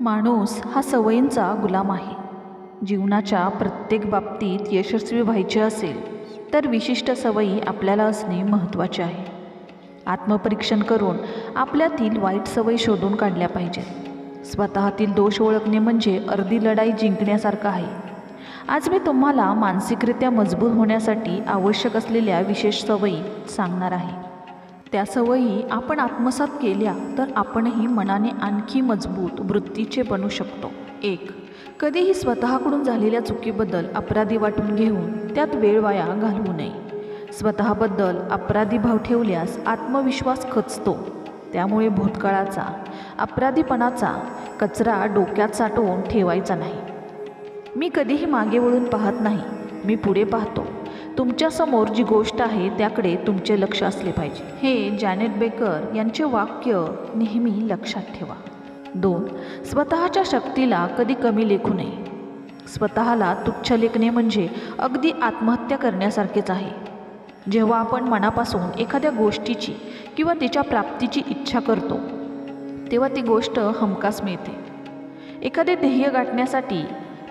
माणूस हा सवयींचा गुलाम आहे. जीवनाच्या प्रत्येक बाबतीत यशस्वी व्हायचे असेल तर विशिष्ट सवयी आपल्याला असणे महत्त्वाचे आहे. आत्मपरीक्षण करून आपल्यातील वाईट सवयी शोधून काढल्या पाहिजेत. स्वतःतील दोष ओळखणे म्हणजे अर्धी लढाई जिंकण्यासारखं आहे. आज मी तुम्हाला मानसिकरित्या मजबूत होण्यासाठी आवश्यक असलेल्या विशेष सवयी सांगणार आहे. त्या सवयी आपण आत्मसात केल्या तर आपणही मनाने आणखी मजबूत वृत्तीचे बनू शकतो. एक कधीही स्वतःकडून झालेल्या चुकीबद्दल अपराधी वाटून घेऊन त्यात वेळ वाया घालवू नये. स्वतःबद्दल अपराधी भाव ठेवल्यास आत्मविश्वास खचतो. त्यामुळे भूतकाळाचा अपराधीपणाचा कचरा डोक्यात साठवून ठेवायचा नाही. मी कधीही मागे वळून पाहत नाही. मी पुढे पाहतो. तुमच्यासमोर जी गोष्ट आहे त्याकडे तुमचे लक्ष असले पाहिजे. हे जॅनेट बेकर यांचे वाक्य नेहमी लक्षात ठेवा. दोन स्वतःच्या शक्तीला कधी कमी लेखू नये. स्वतःला तुच्छ लेखणे म्हणजे अगदी आत्महत्या करण्यासारखेच आहे. जेव्हा आपण मनापासून एखाद्या गोष्टीची किंवा तिच्या प्राप्तीची इच्छा करतो तेव्हा ती गोष्ट हमखास मिळते. एखादे ध्येय गाठण्यासाठी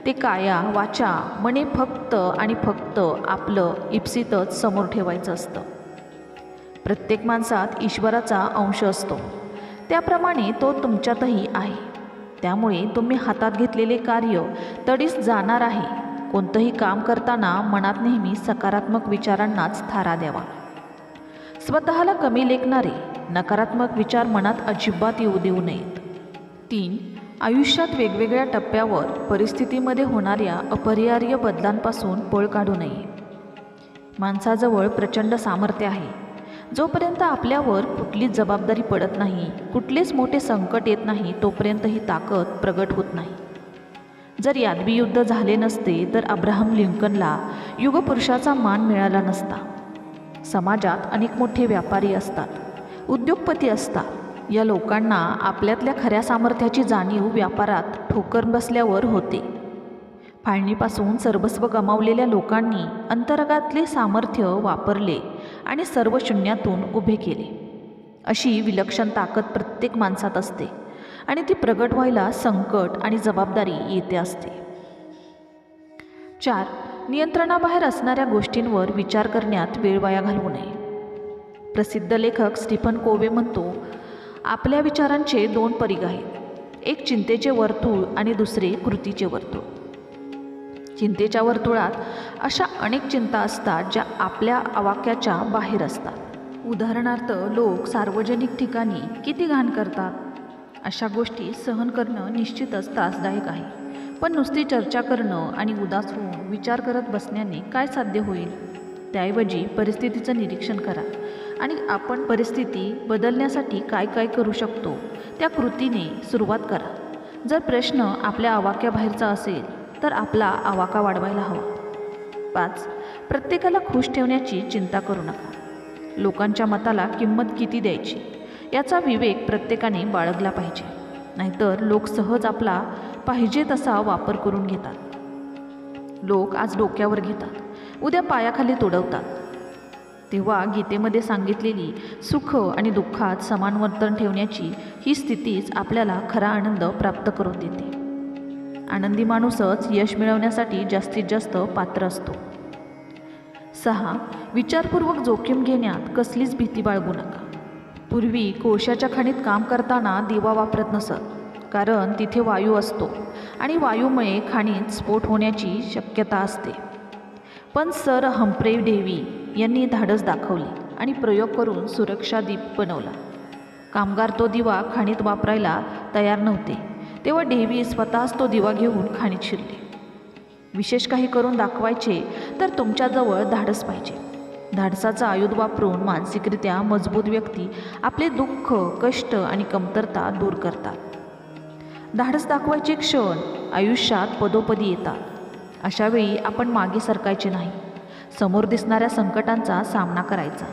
ते काया वाचा. मने फक्त आणि फक्त आपलं इप्सितच समोर ठेवायचं असतं. प्रत्येक माणसात ईश्वराचा अंश असतो. त्याप्रमाणे तो तुमच्यातही आहे. त्यामुळे तुम्ही हातात घेतलेले कार्य तडीस जाणार आहे. कोणतंही काम करताना मनात नेहमी सकारात्मक विचारांनाच थारा द्यावा. स्वतःला कमी लेखणारे नकारात्मक विचार मनात अजिबात येऊ देऊ नयेत. तीन आयुष्यात वेगवेगळ्या टप्प्यावर परिस्थितीमध्ये होणाऱ्या अपरिहार्य बदलांपासून पळ काढू नये. माणसाजवळ प्रचंड सामर्थ्य आहे. जोपर्यंत आपल्यावर कुठलीच जबाबदारी पडत नाही कुठलेच मोठे संकट येत नाही तोपर्यंत ही ताकद प्रगट होत नाही. जर यादवी युद्ध झाले नसते तर अब्राहम लिंकनला युगपुरुषाचा मान मिळाला नसता. समाजात अनेक मोठे व्यापारी असतात उद्योगपती असतात या लोकांना आपल्यातल्या खऱ्या सामर्थ्याची जाणीव व्यापारात ठोकर बसल्यावर होते. फाळणीपासून सर्वस्व गमावलेल्या लोकांनी अंतर्गातले सामर्थ्य वापरले आणि सर्व शून्यातून उभे केले. अशी विलक्षण ताकद प्रत्येक माणसात असते आणि ती प्रगट व्हायला संकट आणि जबाबदारी येते असते. चार नियंत्रणाबाहेर असणाऱ्या गोष्टींवर विचार करण्यात वेळ वाया घालवू नये. प्रसिद्ध लेखक स्टीफन कोवे म्हणतो आपल्या विचारांचे दोन परिघ आहेत. एक चिंतेचे वर्तुळ आणि दुसरे कृतीचे वर्तुळ. चिंतेच्या वर्तुळात अशा अनेक चिंता असतात ज्या आपल्या आवाक्याच्या बाहेर असतात. उदाहरणार्थ लोक सार्वजनिक ठिकाणी किती घाण करतात? अशा गोष्टी सहन करणं निश्चितच त्रासदायक आहे. पण नुसती चर्चा करणं आणि उदास होऊन विचार करत बसण्याने काय साध्य होईल? त्याऐवजी परिस्थितीचं निरीक्षण करा. आणि आपण परिस्थिती बदलण्यासाठी काय काय करू शकतो त्या कृतीने सुरुवात करा. जर प्रश्न आपल्या आवाक्याबाहेरचा असेल तर आपला आवाका वाढवायला हवा. पाच प्रत्येकाला खुश ठेवण्याची चिंता करू नका. लोकांच्या मताला किंमत किती द्यायची याचा विवेक प्रत्येकाने बाळगला पाहिजे. नाहीतर लोक सहज आपला पाहिजे तसा वापर करून घेतात. लोक आज डोक्यावर घेतात उद्या पायाखाली तोडवतात. तेव्हा गीतेमध्ये सांगितलेली सुख आणि दुःखात समान वर्तन ठेवण्याची ही स्थितीच आपल्याला खरा आनंद प्राप्त करून देते. आनंदी माणूसच यश मिळवण्यासाठी जास्तीत जास्त पात्र असतो. सहा विचारपूर्वक जोखीम घेण्यात कसलीच भीती बाळगू नका. पूर्वी कोळशाच्या खाणीत काम करताना दिवा वापरत नसत कारण तिथे वायू असतो आणि वायूमुळे खाणीत स्फोट होण्याची शक्यता असते. पण सर हंप्रे देवी यांनी धाडस दाखवले आणि प्रयोग करून सुरक्षा दीप बनवला. कामगार तो दिवा खाणीत वापरायला तयार नव्हते. तेव्हा डेवी स्वतःच तो दिवा घेऊन खाणीत शिरले. विशेष काही करून दाखवायचे तर तुमच्याजवळ धाडस पाहिजे. धाडसाचा आयुध वापरून मानसिकरित्या मजबूत व्यक्ती आपले दुःख कष्ट आणि कमतरता दूर करतात. धाडस दाखवायचे क्षण आयुष्यात पदोपदी येतात. अशावेळी आपण मागे सरकायचे नाही. समोर दिसणाऱ्या संकटांचा सामना करायचा.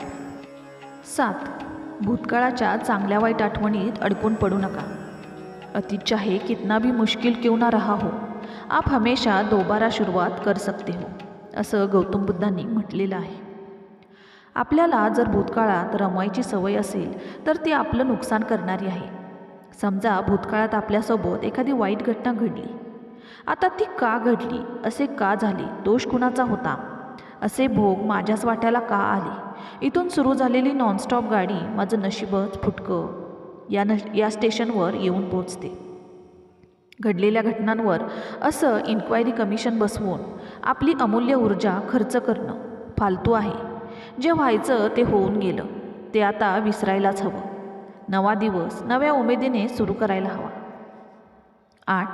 सात. भूतकाळाच्या चांगल्या वाईट आठवणीत अडकून पडू नका. अतीत चाहे कितना भी मुश्किल क्यों ना रहा हो आप हमेशा दोबारा सुरुवात कर सकते हो असं गौतम बुद्धांनी म्हटलेलं आहे. आपल्याला जर भूतकाळात रमवायची सवय असेल तर ती आपलं नुकसान करणारी आहे. समजा भूतकाळात आपल्यासोबत एखादी वाईट घटना घडली. आता ती का घडली असे का झाले दोष कुणाचा होता? असे भोग माझ्याच वाट्याला का आले? इथून सुरू झालेली नॉनस्टॉप गाडी माझं नशीबच फुटकं. या न या स्टेशनवर येऊन पोचते. घडलेल्या घटनांवर असं इन्क्वायरी कमिशन बसवून आपली अमूल्य ऊर्जा खर्च करणं फालतू आहे. जे व्हायचं ते होऊन गेलं. ते आता विसरायलाच हवं. नवा दिवस नव्या उमेदीने सुरू करायला हवा. आठ.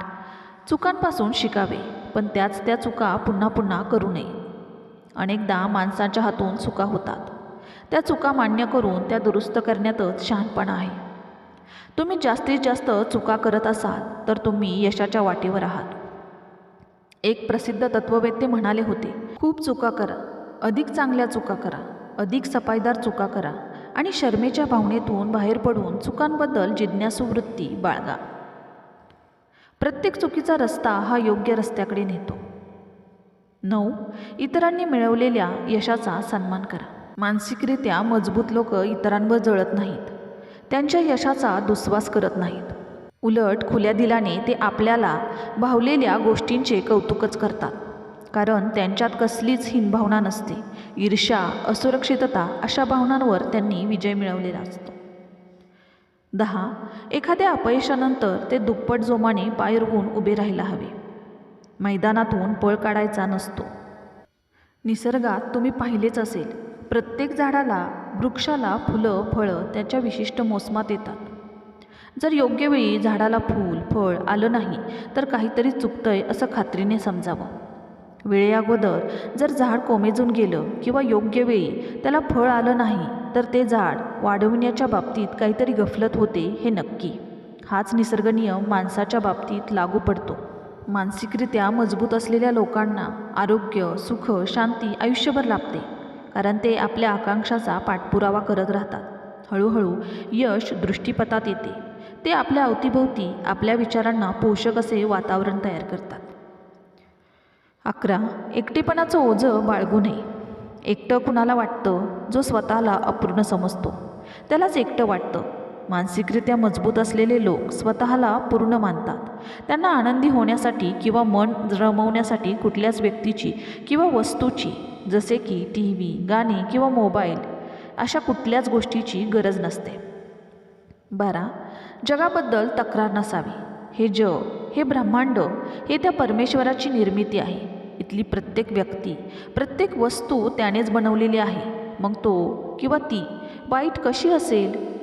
चुकांपासून शिकावे पण त्याच त्या चुका पुन्हा पुन्हा करू नये. अनेकदा माणसाच्या हातून चुका होतात. त्या चुका मान्य करून त्या दुरुस्त करण्यातच शहाणपणा आहे. तुम्ही जास्तीत जास्त चुका करत असाल तर तुम्ही यशाच्या वाटेवर आहात. एक प्रसिद्ध तत्ववेत्ते म्हणाले होते खूप चुका करा अधिक चांगल्या चुका करा अधिक सफाईदार चुका करा आणि शर्मेच्या भावनेतून बाहेर पडून चुकांबद्दल जिज्ञासू वृत्ती बाळगा. प्रत्येक चुकीचा रस्ता हा योग्य रस्त्याकडे नेतो. नऊ इतरांनी मिळवलेल्या यशाचा सन्मान करा. मानसिकरित्या मजबूत लोक इतरांवर जळत नाहीत. त्यांच्या यशाचा दुस्वास करत नाहीत. उलट खुल्या दिलाने ते आपल्याला भावलेल्या गोष्टींचे कौतुकच करतात. कारण त्यांच्यात कसलीच हिनभावना नसते. ईर्ष्या असुरक्षितता अशा भावनांवर त्यांनी विजय मिळवलेला असतो. दहा एखाद्या अपयशानंतर ते दुप्पट जोमाने पाय रोवून उभे राहायला हवे. मैदानातून पळ काढायचा नसतो. निसर्गात तुम्ही पाहिलेच असेल प्रत्येक झाडाला वृक्षाला फुलं फळं त्याच्या विशिष्ट मोसमात येतात. जर योग्य वेळी झाडाला फूल फळ आलं नाही तर काहीतरी चुकतंय असं खात्रीने समजावं. वेळेअगोदर जर झाड कोमेजून गेलं किंवा योग्य वेळी त्याला फळ आलं नाही तर ते झाड वाढविण्याच्या बाबतीत काहीतरी गफलत होते हे नक्की. हाच निसर्ग नियम माणसाच्या बाबतीत लागू पडतो. मानसिकरित्या मजबूत असलेल्या लोकांना आरोग्य सुख शांती आयुष्यभर लाभते कारण ते आपल्या आकांक्षाचा पाठपुरावा करत राहतात. हळूहळू यश दृष्टीपथात येते. ते आपल्या अवतीभोवती आपल्या विचारांना पोषक असे वातावरण तयार करतात. अकरा. एकटेपणाचं ओझं बाळगू नये. एकटं कुणाला वाटतं जो स्वतःला अपूर्ण समजतो. त्यालाच एकटं वाटतं. मानसिकरित्या मजबूत असलेले लोक स्वतःला पूर्ण मानतात. त्यांना आनंदी होण्यासाठी किंवा मन रमवण्यासाठी कुठल्याच व्यक्तीची किंवा वस्तूची जसे की टी व्ही गाणी किंवा मोबाईल अशा कुठल्याच गोष्टीची गरज नसते. बारा जगाबद्दल तक्रार नसावी. हे जग हे ब्रह्मांड हे त्या परमेश्वराची निर्मिती आहे. इथली प्रत्येक व्यक्ती प्रत्येक वस्तू त्यानेच बनवलेली आहे. मग तो किंवा ती वाईट कशी असेल?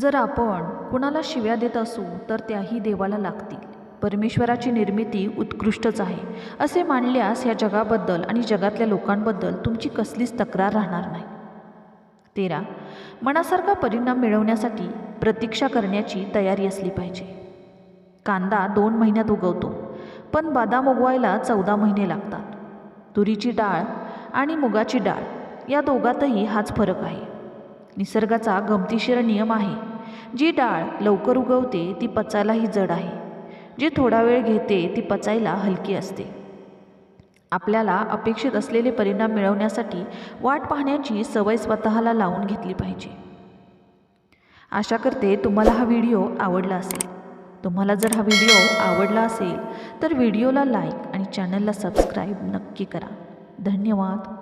जर आपण कुणाला शिव्या देत असू तर त्याही देवाला लागतील. परमेश्वराची निर्मिती उत्कृष्टच आहे. असे मानल्यास या जगाबद्दल आणि जगातल्या लोकांबद्दल तुमची कसलीच तक्रार राहणार नाही. तेरा. मनासारखा परिणाम मिळवण्यासाठी प्रतीक्षा करण्याची तयारी असली पाहिजे. कांदा दोन महिन्यात उगवतो पण बदाम उगवायला चौदा महिने लागतात. तुरीची डाळ आणि मुगाची डाळ या दोघातही हाच फरक आहे. निसर्गाचा गमतीशीर नियम आहे. जी डाळ लवकर उगवते ती पचायलाही जड आहे. जी थोडा वेळ घेते ती पचायला हलकी असते. आपल्याला अपेक्षित असलेले परिणाम मिळवण्यासाठी वाट पाहण्याची सवय स्वतःला लावून घेतली पाहिजे. आशा करते तुम्हाला हा व्हिडिओ आवडला असेल. तुम्हाला जर हा व्हिडिओ आवडला असेल तर व्हिडिओला लाईक आणि चॅनलला सबस्क्राईब नक्की करा. धन्यवाद.